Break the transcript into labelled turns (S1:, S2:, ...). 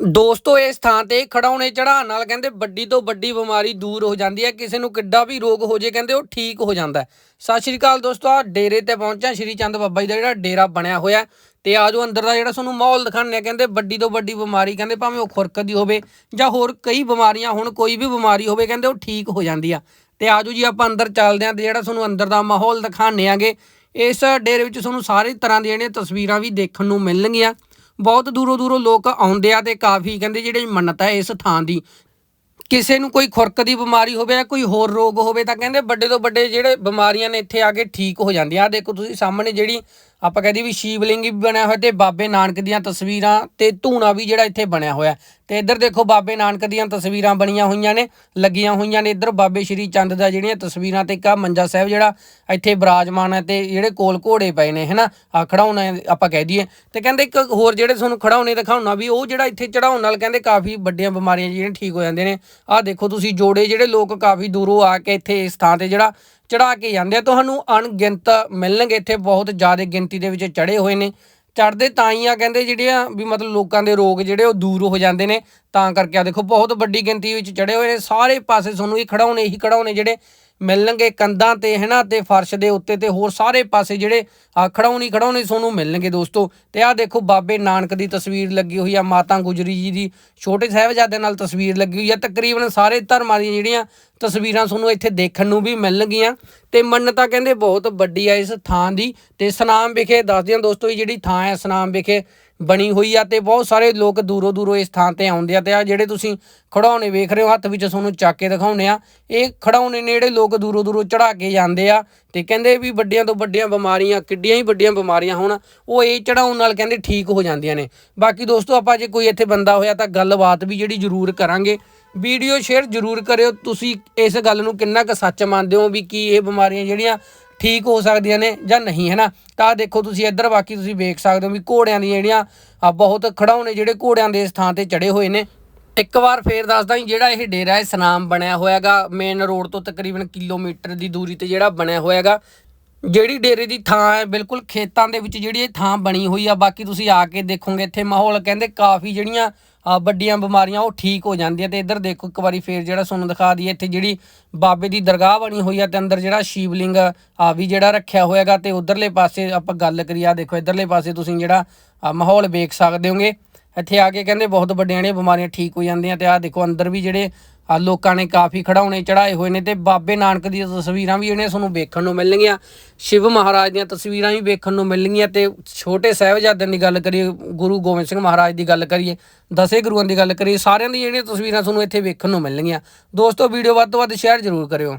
S1: ਦੋਸਤੋ, ਇਸ ਥਾਂ ਤੇ ਖੜਾਉਣੇ ਚੜਾਉਣ ਨਾਲ ਕਹਿੰਦੇ ਵੱਡੀ ਤੋਂ ਵੱਡੀ ਬਿਮਾਰੀ ਦੂਰ ਹੋ ਜਾਂਦੀ ਹੈ, ਕਿਸੇ ਨੂੰ ਕਿੱਡਾ ਵੀ ਰੋਗ ਹੋ ਜੇ ਕਹਿੰਦੇ ਉਹ ਠੀਕ ਹੋ ਜਾਂਦਾ ਸਤਿ ਸ਼੍ਰੀ ਅਕਾਲ ਦੋਸਤੋ ਆ ਡੇਰੇ ਤੇ ਪਹੁੰਚਿਆ ਸ਼੍ਰੀ ਚੰਦ ਬਾਬਾ ਜੀ ਦਾ ਜਿਹੜਾ ਡੇਰਾ ਬਣਿਆ ਹੋਇਆ ਤੇ ਆਜੋ ਅੰਦਰ ਦਾ ਜਿਹੜਾ ਤੁਹਾਨੂੰ ਮਾਹੌਲ ਦਿਖਾਉਂਦੇ ਆ ਕਹਿੰਦੇ ਵੱਡੀ ਤੋਂ ਵੱਡੀ ਬਿਮਾਰੀ ਕਹਿੰਦੇ ਭਾਵੇਂ ਉਹ ਖੁਰਕ ਦੀ ਹੋਵੇ ਜਾਂ ਹੋਰ ਕਈ ਬਿਮਾਰੀਆਂ, ਹੁਣ ਕੋਈ ਵੀ ਬਿਮਾਰੀ ਹੋਵੇ ਕਹਿੰਦੇ ਉਹ ਠੀਕ ਹੋ ਜਾਂਦੀ ਆ। ਤੇ ਆਜੋ ਜੀ, ਆਪਾਂ ਅੰਦਰ ਚੱਲਦੇ ਆਂ ਤੇ ਜਿਹੜਾ ਤੁਹਾਨੂੰ ਅੰਦਰ ਦਾ ਮਾਹੌਲ ਦਿਖਾਉਂਦੇ ਆਂਗੇ ਇਸ ਡੇਰੇ ਵਿੱਚ ਤੁਹਾਨੂੰ ਸਾਰੇ ਤਰ੍ਹਾਂ ਦੀਆਂ ਜਿਹੜੀਆਂ ਤਸਵੀਰਾਂ ਵੀ ਦੇਖਣ ਨੂੰ ਮਿਲਣਗੀਆਂ। ਬਹੁਤ ਦੂਰੋਂ ਦੂਰੋਂ ਲੋਕ ਆਉਂਦੇ ਆ ਤੇ ਕਾਫੀ ਕਹਿੰਦੇ ਜਿਹੜੇ ਮੰਨਤ ਹੈ ਇਸ ਥਾਂ ਦੀ। ਕਿਸੇ ਨੂੰ ਕੋਈ ਖੁਰਕ ਦੀ ਬਿਮਾਰੀ ਹੋਵੇ ਜਾਂ ਕੋਈ ਹੋਰ ਰੋਗ ਹੋਵੇ ਤਾਂ ਕਹਿੰਦੇ ਵੱਡੇ ਤੋਂ ਵੱਡੇ ਜਿਹੜੇ ਬਿਮਾਰੀਆਂ ਨੇ ਇੱਥੇ ਆ ਕੇ ਠੀਕ ਹੋ ਜਾਂਦੀਆਂ ਆ। ਦੇਖੋ ਤੁਸੀਂ ਸਾਹਮਣੇ ਜਿਹੜੀ ਆਪਾਂ ਕਹਿੰਦੇ ਵੀ ਸ਼ੀਵਲਿੰਗ ਵੀ ਬਣਿਆ ਹੋਇਆ ਤੇ ਬਾਬੇ ਨਾਨਕ ਦੀਆਂ ਤਸਵੀਰਾਂ ਤੇ ਧੂਣਾ ਵੀ ਜਿਹੜਾ ਇੱਥੇ ਬਣਿਆ ਹੋਇਆ ਤੇ ਇੱਧਰ ਦੇਖੋ ਬਾਬੇ ਨਾਨਕ ਦੀਆਂ ਤਸਵੀਰਾਂ ਬਣੀਆਂ ਹੋਈਆਂ ਨੇ, ਲੱਗੀਆਂ ਹੋਈਆਂ ਨੇ। ਇੱਧਰ ਬਾਬੇ ਸ਼੍ਰੀ ਚੰਦ ਦਾ ਜਿਹੜੀਆਂ ਤਸਵੀਰਾਂ ਤੇ ਕਾ ਮੰਜਾ ਸਾਹਿਬ ਜਿਹੜਾ ਇੱਥੇ ਬਿਰਾਜਮਾਨ ਹੈ ਤੇ ਜਿਹੜੇ ਕੋਲ ਘੋੜੇ ਪਏ ਨੇ, ਹੈਨਾ? ਆ ਖੜਾਉਣਾ ਆਪਾਂ ਕਹਿ ਦਈਏ। ਤੇ ਕਹਿੰਦੇ ਇੱਕ ਹੋਰ ਜਿਹੜੇ ਤੁਹਾਨੂੰ ਖੜਾਉਣੇ ਦਿਖਾਉਣਾ ਵੀ, ਉਹ ਜਿਹੜਾ ਇੱਥੇ ਚੜਾਉਣ ਨਾਲ ਕਹਿੰਦੇ ਕਾਫੀ ਵੱਡੀਆਂ ਬਿਮਾਰੀਆਂ ਜਿਹੜੀਆਂ ਠੀਕ ਹੋ ਜਾਂਦੇ ਨੇ। ਆਹ ਦੇਖੋ ਤੁਸੀਂ ਜੋੜੇ ਜਿਹੜੇ ਲੋਕ ਕਾਫੀ ਦੂਰੋਂ ਆ ਕੇ ਇੱਥੇ ਇਸ ਥਾਂ ਤੇ ਜਿਹੜਾ ਚੜਾ ਕੇ ਜਾਂਦੇ ਆ। ਤੁਹਾਨੂੰ ਅਣਗਿਣਤ ਮਿਲਣਗੇ। ਇੱਥੇ ਬਹੁਤ ਜ਼ਿਆਦਾ ਗਿਣਤੀ ਦੇ ਵਿੱਚ ਚੜੇ ਹੋਏ ਨੇ। ਚੜਦੇ ਤਾਂ ਹੀ ਆ, ਕਹਿੰਦੇ ਜਿਹੜੇ ਆ ਵੀ ਮਤਲਬ ਲੋਕਾਂ ਦੇ ਰੋਗ ਜਿਹੜੇ ਉਹ ਦੂਰ ਹੋ ਜਾਂਦੇ ਨੇ। ਤਾਂ ਕਰਕੇ ਆ ਦੇਖੋ, ਬਹੁਤ ਵੱਡੀ ਗਿਣਤੀ ਵਿੱਚ ਚੜੇ ਹੋਏ ਨੇ। ਸਾਰੇ ਪਾਸੇ ਤੁਹਾਨੂੰ ਇਹ ਖੜਾਉਣੇ ਹੀ ਖੜਾਉਣੇ ਜਿਹੜੇ ਮਿਲਣਗੇ ਕੰਧਾਂ ਤੇ ਹੈਨਾ ਤੇ, ਫਰਸ਼ ਦੇ ਉੱਤੇ ਤੇ ਹੋਰ ਸਾਰੇ ਪਾਸੇ ਜਿਹੜੇ ਆ ਖੜਾਉਣੀ ਖੜਾਉਣੇ ਤੁਹਾਨੂੰ ਮਿਲਣਗੇ ਦੋਸਤੋ। ਤੇ ਆਹ ਦੇਖੋ ਬਾਬੇ ਨਾਨਕ ਦੀ ਤਸਵੀਰ ਲੱਗੀ ਹੋਈ ਆ, ਮਾਤਾ ਗੁਜਰੀ ਜੀ ਦੀ। ਛੋਟੇ ਸਾਹਿਬਜ਼ਾਦੇ ਨਾਲ ਤਸਵੀਰ ਲੱਗੀ ਹੋਈ ਆ। ਤਕਰੀਬਨ ਸਾਰੇ ਧਰਮਾਂ ਦੀਆਂ ਜਿਹੜੀਆਂ ਤਸਵੀਰਾਂ ਤੁਹਾਨੂੰ ਇੱਥੇ ਦੇਖਣ ਨੂੰ ਵੀ ਮਿਲਣਗੀਆਂ। ਤੇ ਮੰਨਤਾ ਕਹਿੰਦੇ ਬਹੁਤ ਵੱਡੀ ਆ ਇਸ ਥਾਂ ਦੀ। ਤੇ ਸਨਾਮ ਵਿਖੇ, ਦੱਸਦੇ ਹਾਂ ਦੋਸਤੋ ਇਹ ਜਿਹੜੀ ਥਾਂ ਹੈ ਸਨਾਮ ਵਿਖੇ ਬਣੀ ਹੋਈ ਆ ਤੇ ਬਹੁਤ ਸਾਰੇ ਲੋਕ ਦੂਰੋਂ ਦੂਰੋਂ ਇਸ ਥਾਂ ਤੇ ਆਉਂਦੇ ਆ ਤੇ ਆ ਜਿਹੜੇ ਤੁਸੀਂ ਖੜਾਉਣੇ ਵੇਖ ਰਹੇ ਹੋ, ਹੱਥ ਵਿੱਚ ਤੁਹਾਨੂੰ ਚੱਕ ਕੇ ਦਿਖਾਉਣੇ ਆ, ਇਹ ਖੜਾਉਣੇ ਨੇ ਜਿਹੜੇ ਲੋਕ ਦੂਰੋਂ ਦੂਰੋਂ ਚੜਾ ਕੇ ਜਾਂਦੇ ਆ ਤੇ ਕਹਿੰਦੇ ਵੀ ਵੱਡਿਆਂ ਤੋਂ ਵੱਡੀਆਂ ਬਿਮਾਰੀਆਂ, ਕਿੱਡੀਆਂ ਹੀ ਵੱਡੀਆਂ ਬਿਮਾਰੀਆਂ ਹੋਣ, ਉਹ ਇਹ ਚੜਾਉਣ ਨਾਲ ਕਹਿੰਦੇ ਠੀਕ ਹੋ ਜਾਂਦੀਆਂ ਨੇ। ਬਾਕੀ ਦੋਸਤੋ, ਆਪਾਂ ਜੇ ਕੋਈ ਇੱਥੇ ਬੰਦਾ ਹੋਇਆ ਤਾਂ ਗੱਲਬਾਤ ਵੀ ਜਿਹੜੀ ਜ਼ਰੂਰ ਕਰਾਂਗੇ। ਵੀਡੀਓ ਸ਼ੇਅਰ ਜ਼ਰੂਰ ਕਰਿਓ। ਤੁਸੀਂ ਇਸ ਗੱਲ ਨੂੰ ਕਿੰਨਾ ਕੁ ਸੱਚ ਮੰਨਦੇ ਹੋ ਵੀ ਕੀ ਇਹ ਬਿਮਾਰੀਆਂ ਜਿਹੜੀਆਂ ਠੀਕ ਹੋ ਸਕਦੀਆਂ ਨੇ ਜਾਂ ਨਹੀਂ, ਹੈ ਨਾ? ਤਾਂ ਦੇਖੋ ਤੁਸੀਂ ਇੱਧਰ ਬਾਕੀ ਤੁਸੀਂ ਵੇਖ ਸਕਦੇ ਹੋ ਵੀ ਘੋੜਿਆਂ ਦੀਆਂ ਜਿਹੜੀਆਂ ਆ ਬਹੁਤ ਖੜਾਉਣੇ ਜਿਹੜੇ ਘੋੜਿਆਂ ਦੇ ਇਸ ਥਾਂ ਤੇ ਚੜੇ ਹੋਏ ਨੇ। ਇੱਕ ਵਾਰ ਫੇਰ ਦੱਸਦਾ ਜੀ, ਜਿਹੜਾ ਇਹ ਡੇਰਾ ਹੈ, ਸਨਾਮ ਬਣਿਆ ਹੋਇਆਗਾ। ਮੇਨ ਰੋਡ ਤੋਂ ਤਕਰੀਬਨ ਕਿਲੋਮੀਟਰ ਦੀ ਦੂਰੀ ਤੇ ਜਿਹੜਾ ਬਣਿਆ ਹੋਇਆਗਾ। ਜਿਹੜੀ ਡੇਰੇ ਦੀ ਥਾਂ ਹੈ, ਬਿਲਕੁਲ ਖੇਤਾਂ ਦੇ ਵਿੱਚ ਜਿਹੜੀ ਇਹ ਥਾਂ ਬਣੀ ਹੋਈ ਆ। ਬਾਕੀ ਤੁਸੀਂ ਆ ਕੇ ਦੇਖੋਗੇ, ਇੱਥੇ ਮਾਹੌਲ ਕਹਿੰਦੇ ਕਾਫੀ ਜਿਹੜੀਆਂ ਵੱਡੀਆਂ ਬਿਮਾਰੀਆਂ, ਉਹ ਠੀਕ ਹੋ ਜਾਂਦੀਆਂ ਤੇ ਇੱਧਰ ਦੇਖੋ, ਇੱਕ ਵਾਰੀ ਫੇਰ ਜਿਹੜਾ ਤੁਹਾਨੂੰ ਦਿਖਾ ਦਈਏ, ਇੱਥੇ ਜਿਹੜੀ ਬਾਬੇ ਦੀ ਦਰਗਾਹ ਬਣੀ ਹੋਈ ਆ ਤੇ ਅੰਦਰ ਜਿਹੜਾ ਸ਼ਿਵਲਿੰਗ ਆ ਵੀ ਜਿਹੜਾ ਰੱਖਿਆ ਹੋਇਆਗਾ ਤੇ ਉਧਰਲੇ ਪਾਸੇ ਆਪਾਂ ਗੱਲ ਕਰੀਏ ਆ ਦੇਖੋ ਇਧਰਲੇ ਪਾਸੇ ਤੁਸੀਂ ਜਿਹੜਾ ਮਾਹੌਲ ਵੇਖ ਸਕਦੇ ਹੋਗੇ। ਇੱਥੇ ਆ ਕੇ ਕਹਿੰਦੇ ਬਹੁਤ ਵੱਡੀਆਂ ਜਿਹੜੀਆਂ ਬਿਮਾਰੀਆਂ ਠੀਕ ਹੋ ਜਾਂਦੀਆਂ ਤੇ ਆ ਦੇਖੋ ਅੰਦਰ ਵੀ ਜਿਹੜੇ ਆ ਲੋਕਾਂ ਨੇ ਕਾਫੀ ਖੜਾਉਣੇ ਚੜਾਏ ਹੋਏ ਨੇ ਤੇ ਬਾਬੇ ਨਾਨਕ ਦੀਆਂ ਤਸਵੀਰਾਂ ਵੀ ਜਿਹੜੀਆਂ ਤੁਹਾਨੂੰ ਵੇਖਣ ਨੂੰ ਮਿਲਣਗੀਆਂ। ਸ਼ਿਵ ਮਹਾਰਾਜ ਦੀਆਂ ਤਸਵੀਰਾਂ ਵੀ ਵੇਖਣ ਨੂੰ ਮਿਲਣਗੀਆਂ ਤੇ ਛੋਟੇ ਸਾਹਿਬਜ਼ਾਦਿਆਂ ਦੀ ਗੱਲ ਕਰੀਏ, ਗੁਰੂ ਗੋਬਿੰਦ ਸਿੰਘ ਮਹਾਰਾਜ ਦੀ ਗੱਲ ਕਰੀਏ, ਦਸੇ ਗੁਰੂਆਂ ਦੀ ਗੱਲ ਕਰੀਏ, ਸਾਰਿਆਂ ਦੀਆਂ ਜਿਹੜੀਆਂ ਤਸਵੀਰਾਂ ਤੁਹਾਨੂੰ ਇੱਥੇ ਵੇਖਣ ਨੂੰ ਮਿਲਣਗੀਆਂ। ਦੋਸਤੋ, ਵੀਡੀਓ ਵੱਧ ਤੋਂ ਵੱਧ ਸ਼ੇਅਰ ਜ਼ਰੂਰ ਕਰਿਓ।